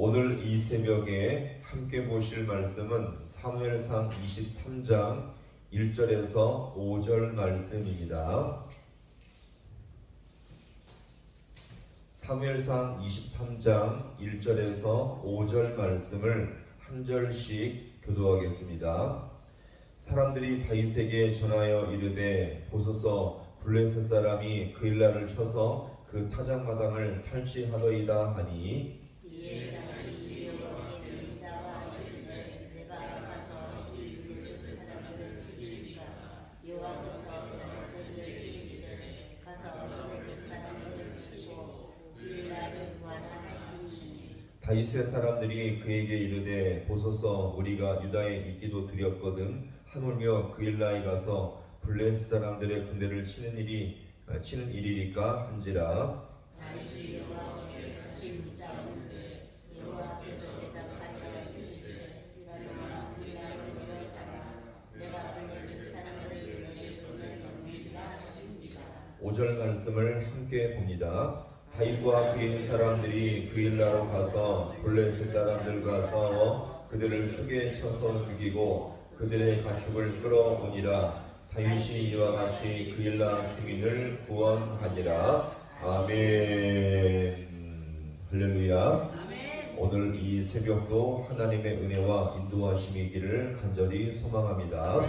오늘 이 새벽에 함께 보실 말씀은 사무엘상 23장 1절에서 5절 말씀입니다. 사무엘상 23장 1절에서 5절 말씀을 한 절씩 교도하겠습니다. 사람들이 다윗에게 전하여 이르되 보소서 블레셋 사람이 그 일날을 쳐서 그 타작마당을 탈취하더이다 하니 다윗의 사람들이 그에게 이르되 보소서 우리가 유다에 있기도 드렸거든. 하물며 그 일나에 가서 블레셋 사람들의 군대를 치는 일이 아, 치는 일이니까 한지라. 다시 여호와께 다시 문자오는데 하신지라 5절 말씀을 함께 봅니다. 다윗과 그의 사람들이 그 일나로 가서 블레셋 사람들과 싸워 그들을 크게 쳐서 죽이고 그들의 가축을 끌어오니라. 다윗이 이와 같이 그 일나 주민을 구원하니라. 아멘. 할렐루야 오늘 이 새벽도 하나님의 은혜와 인도하심이기를 간절히 소망합니다.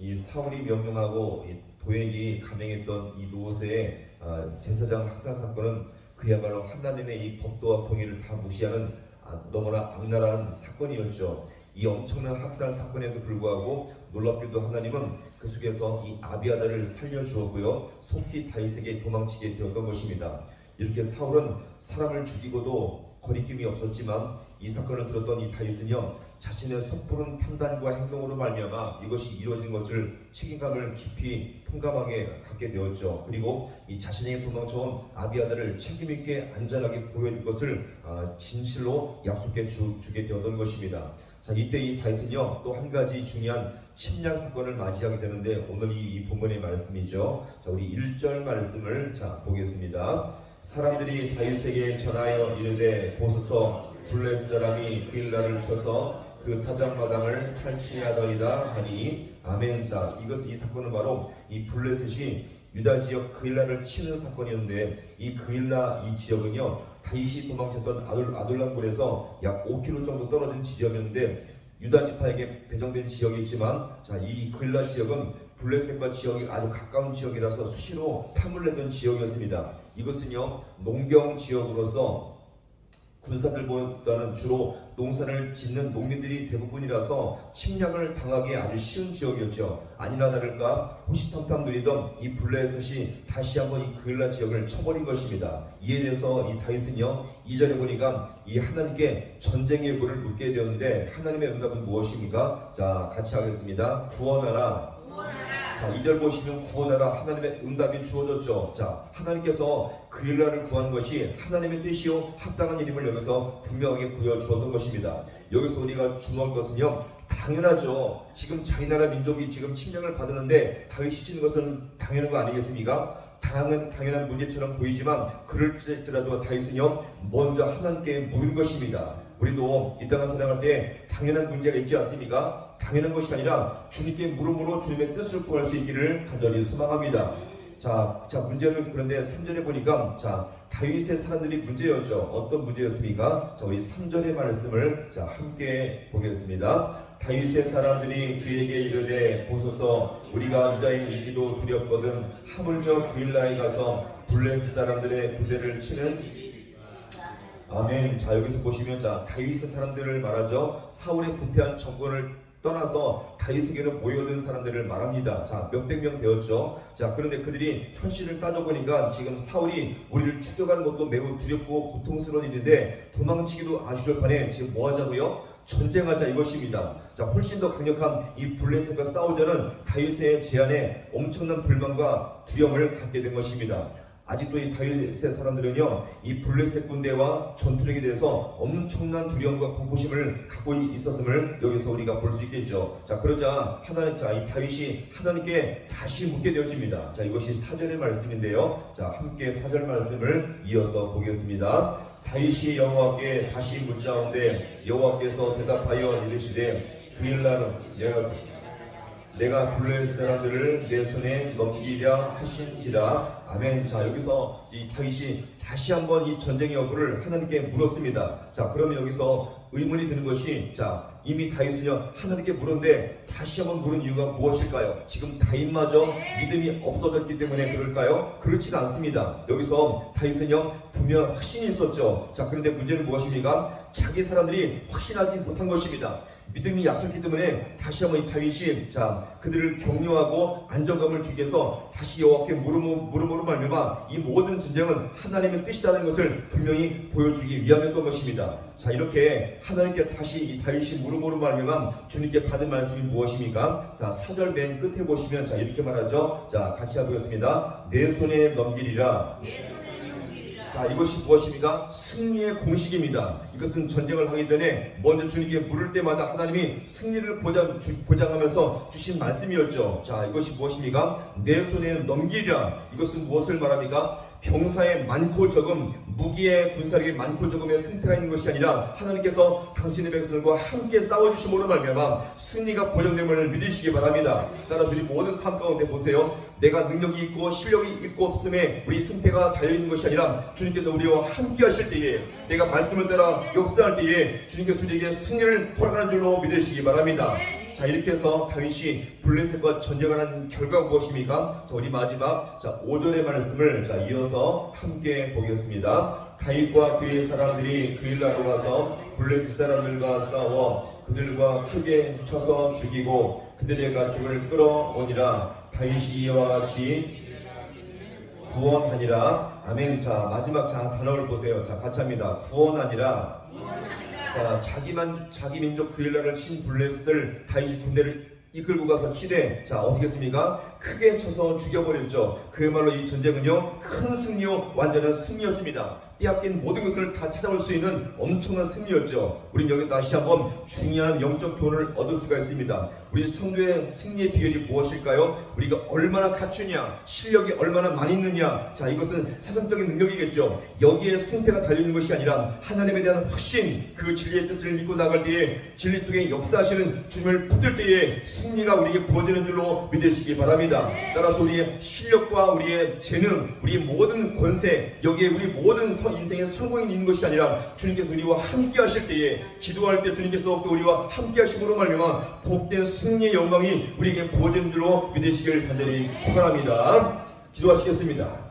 이 사울이 명령하고 이 도액이 감행했던 이 노세의 아, 제사장 학살 사건은 그야말로 하나님의 이 법도와 공의를 다 무시하는 아, 너무나 악랄한 사건이었죠. 이 엄청난 학살 사건에도 불구하고 놀랍게도 하나님은 그 속에서 이 아비아다를 살려주었고요. 속히 다윗에게 도망치게 되었던 것입니다. 이렇게 사울은 사람을 죽이고도 거리낌이 없었지만 이 사건을 들었던 이 다윗은요 자신의 섣부른 판단과 행동으로 말미암아 이것이 이루어진 것을 책임감을 깊이 통감하게 갖게 되었죠. 그리고 이 자신에게 도망쳐온 아비아다를 책임 있게 안전하게 보여줄 것을 아, 진실로 약속해 주, 주게 되었던 것입니다. 자 이때 이 다윗은요 또 한 가지 중요한 침략 사건을 맞이하게 되는데 오늘 이, 이 본문의 말씀이죠. 자 우리 1절 말씀을 자 보겠습니다. 사람들이 다윗에게 전하여 이르되 보소서 블레스 사람이 그 일날을 쳐서 그 타작마당을 탈취하더이다 하니 아멘 자 이것 이 사건은 바로 이 블레셋이 유다 지역 그일라를 치는 사건이었는데 이 그일라 이 지역은요 다윗이 도망쳤던 아둘 아둘람굴에서 약 5km 정도 떨어진 지역이었는데 유다 지파에게 배정된 지역이 있지만 자이 그일라 지역은 블레셋과 지역이 아주 가까운 지역이라서 수시로 탐을 내던 지역이었습니다. 이것은요 농경 지역으로서 군사들보다는 주로 농사를 짓는 농민들이 대부분이라서 침략을 당하기 아주 쉬운 지역이었죠. 아니나 다를까 호시탐탐 누리던 이 블레셋이 다시 한번 이 그일라 지역을 쳐버린 것입니다. 이에 대해서 이 다윗은요 2절에 보니까 이 하나님께 전쟁의 예고를 묻게 되었는데 하나님의 응답은 무엇입니까? 자 같이 하겠습니다. 구원하라. 자, 2절 보시면 구원하라 하나님의 응답이 주어졌죠. 자, 하나님께서 그 일날을 구하는 것이 하나님의 뜻이요 합당한 일임을 여기서 분명하게 보여주었던 것입니다. 여기서 우리가 주목할 것은요. 당연하죠. 지금 자기 나라 민족이 지금 침략을 받았는데 다윗이 치는 것은 당연한 거 아니겠습니까? 당연, 당연한 문제처럼 보이지만 그럴지라도 다윗은요 먼저 하나님께 물은 것입니다. 우리도 이 땅을 살아갈 때 당연한 문제가 있지 않습니까? 당연한 것이 아니라 주님께 물음으로 주님의 뜻을 구할 수 있기를 간절히 소망합니다. 자, 자 문제는 그런데 3절에 보니까 자 다윗의 사람들이 문제였죠. 어떤 문제였습니까? 자 우리 3절의 말씀을 자 함께 보겠습니다. 다윗의 사람들이 그에게 이르되 보소서 우리가 유다에 있기도 두렵거든 하물며 그 일나에 가서 블레셋 사람들의 군대를 치는 아멘. 자 여기서 보시면 자 다윗의 사람들을 말하죠. 사울의 부패한 정권을 떠나서 다윗에게로 모여든 사람들을 말합니다. 자 몇백 명 되었죠. 자 그런데 그들이 현실을 따져보니까 지금 사울이 우리를 추격하는 것도 매우 두렵고 고통스러운 일인데 도망치기도 아쉬울 판에 지금 뭐 하자고요? 전쟁하자 이것입니다. 자 훨씬 더 강력한 이 블레셋과 싸우자는 다윗의 제안에 엄청난 불만과 두려움을 갖게 된 것입니다. 아직도 이 다윗의 사람들은요, 이 블레셋 군대와 전투력에 대해서 엄청난 두려움과 공포심을 갖고 있었음을 여기서 우리가 볼 수 있겠죠. 자, 그러자 하나님, 자, 이 다윗이 하나님께 다시 묻게 되어집니다. 자, 이것이 사절의 말씀인데요. 자, 함께 사절 말씀을 이어서 보겠습니다. 다윗이 여호와께 다시 묻자온데 여호와께서 대답하여 이르시되 그일날 내가 내가 블레 사람들을 내 손에 넘기랴 하신지라 아멘. 자 여기서 이 다윗이 다시 한번 이 전쟁의 여부를 하나님께 물었습니다. 자 그러면 여기서 의문이 드는 것이 자 이미 다윗은요 하나님께 물었는데 다시 한번 물은 이유가 무엇일까요? 지금 다윗마저 믿음이 없어졌기 때문에 그럴까요? 그렇지는 않습니다. 여기서 다윗은요 분명 확신이 있었죠. 자 그런데 문제는 무엇입니까? 자기 사람들이 확신하지 못한 것입니다. 믿음이 약했기 때문에 다시 한번 이 다윗이 자 그들을 격려하고 안정감을 주기 위해서 다시 여호와께 물음으로 말미암아 이 모든 전쟁은 하나님의 뜻이라는 것을 분명히 보여주기 위함이었던 것입니다. 자 이렇게 하나님께 다시 이 다윗이 물음으로 말미암아 주님께 받은 말씀이 무엇입니까? 자 4절 맨 끝에 보시면 자 이렇게 말하죠. 자 같이 하겠습니다. 내 손에 넘기리라. 자 이것이 무엇입니까? 승리의 공식입니다. 이것은 전쟁을 하기 전에 먼저 주님께 물을 때마다 하나님이 승리를 보장, 주, 보장하면서 주신 말씀이었죠. 자 이것이 무엇입니까? 내 손에 넘기리라. 이것은 무엇을 말합니까? 병사의 많고 적음, 무기의 군사력의 많고 적음의 승패가 있는 것이 아니라 하나님께서 당신의 백성들과 함께 싸워주심으로 말미암아 승리가 보장됨을 믿으시기 바랍니다. 따라서 우리 모든 삶 가운데 보세요. 내가 능력이 있고 실력이 있고 없음에 우리 승패가 달려있는 것이 아니라 주님께서 우리와 함께 하실 때에 내가 말씀을 따라 역사할 때에 주님께서 우리에게 승리를 허락하는 줄로 믿으시기 바랍니다. 자 이렇게 해서 다윗이 블레셋과 전쟁하는 결과가 무엇입니까? 자 우리 마지막 자 5절의 말씀을 자 이어서 함께 보겠습니다. 다윗과 그의 사람들이 그 일나로 가서 블레셋 사람들과 싸워 그들과 크게 쳐서 죽이고 그들의 가축을 끌어오니라. 다윗이 이와 같이 구원하니라. 아멘. 자 마지막 자 단어를 보세요. 자 같이 합니다. 구원하니라 자 자기만 자기 민족 그일라를 친 블레셋을 다윗이 군대를 이끌고 가서 치되 자 어떻게 했습니까? 크게 쳐서 죽여버렸죠. 그야말로 이 전쟁은요 큰 승리요 완전한 승리였습니다. 빼앗긴 모든 것을 다 찾아올 수 있는 엄청난 승리였죠. 우리 여기 다시 한번 중요한 영적 교훈을 얻을 수가 있습니다. 우리 성도의 승리의 비결이 무엇일까요? 우리가 얼마나 갖추냐, 실력이 얼마나 많이 있느냐. 자, 이것은 세상적인 능력이겠죠. 여기에 승패가 달려있는 것이 아니라 하나님에 대한 확신, 그 진리의 뜻을 믿고 나갈 때에 진리 속에 역사하시는 주님을 붙들 때에 승리가 우리에게 부어지는 줄로 믿으시기 바랍니다. 따라서 우리의 실력과 우리의 재능, 우리의 모든 권세, 여기에 우리 모든 선- 인생의 성공이 있는 것이 아니라 주님께서 우리와 함께 하실 때에 기도할 때 주님께서 더욱더 우리와 함께 하심으로 말미암아 복된 승리의 영광이 우리에게 부어지는 줄로 믿으시길 간절히 축원합니다. 기도하시겠습니다.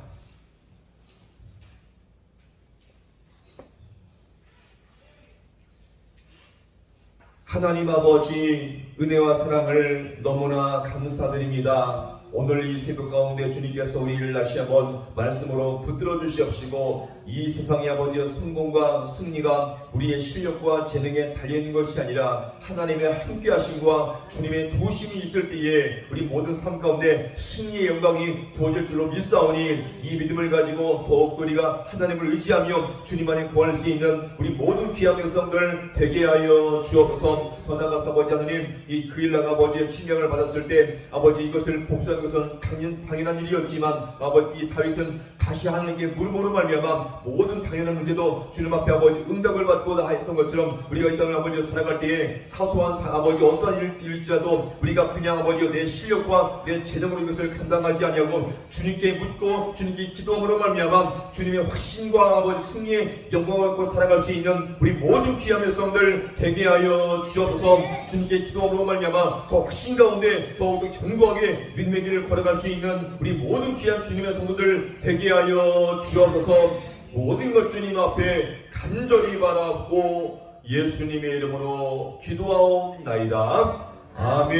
하나님 아버지 은혜와 사랑을 너무나 감사드립니다. 오늘 이 새벽 가운데 주님께서 우리를 다시 한번 말씀으로 붙들어 주시옵시고 이 세상의 아버지의 성공과 승리가 우리의 실력과 재능에 달려있는 것이 아니라 하나님의 함께 하심과 주님의 도심이 있을 때에 우리 모든 삶 가운데 승리의 영광이 부어질 줄로 믿사오니 이 믿음을 가지고 더욱 우리가 하나님을 의지하며 주님 안에 구할 수 있는 우리 모든 귀한 백성들 되게 하여 주옵소서. 더 나아가서 아버지 하나님 이 그일랑 아버지의 치명을 받았을 때 아버지 이것을 복수하는 것은 당연, 당연한 일이었지만 아버지 이 다윗은 다시 하나님께 물음으로 말미암아 모든 당연한 문제도 주님 앞에 아버지 응답을 받고 다 했던 것처럼 우리가 이 땅을 아버지 살아갈 때에 사소한 다- 아버지 어떤 일, 일지라도 우리가 그냥 아버지 내 실력과 내 재능으로 이것을 감당하지 아니하고 주님께 묻고 주님께 기도함으로 말미암아 주님의 확신과 아버지 승리의 영광을 갖고 살아갈 수 있는 우리 모든 귀한 백성들 되게 하여 주옵소서. 주님께 기도함으로 말미암아 더 확신 가운데 더욱더 견고하게 믿음의 길을 걸어갈 수 있는 우리 모든 귀한 주님의 성도들 되게 하여 주옵소서. 모든 것 주님 앞에 간절히 바라고 예수님의 이름으로 기도하옵나이다. 아멘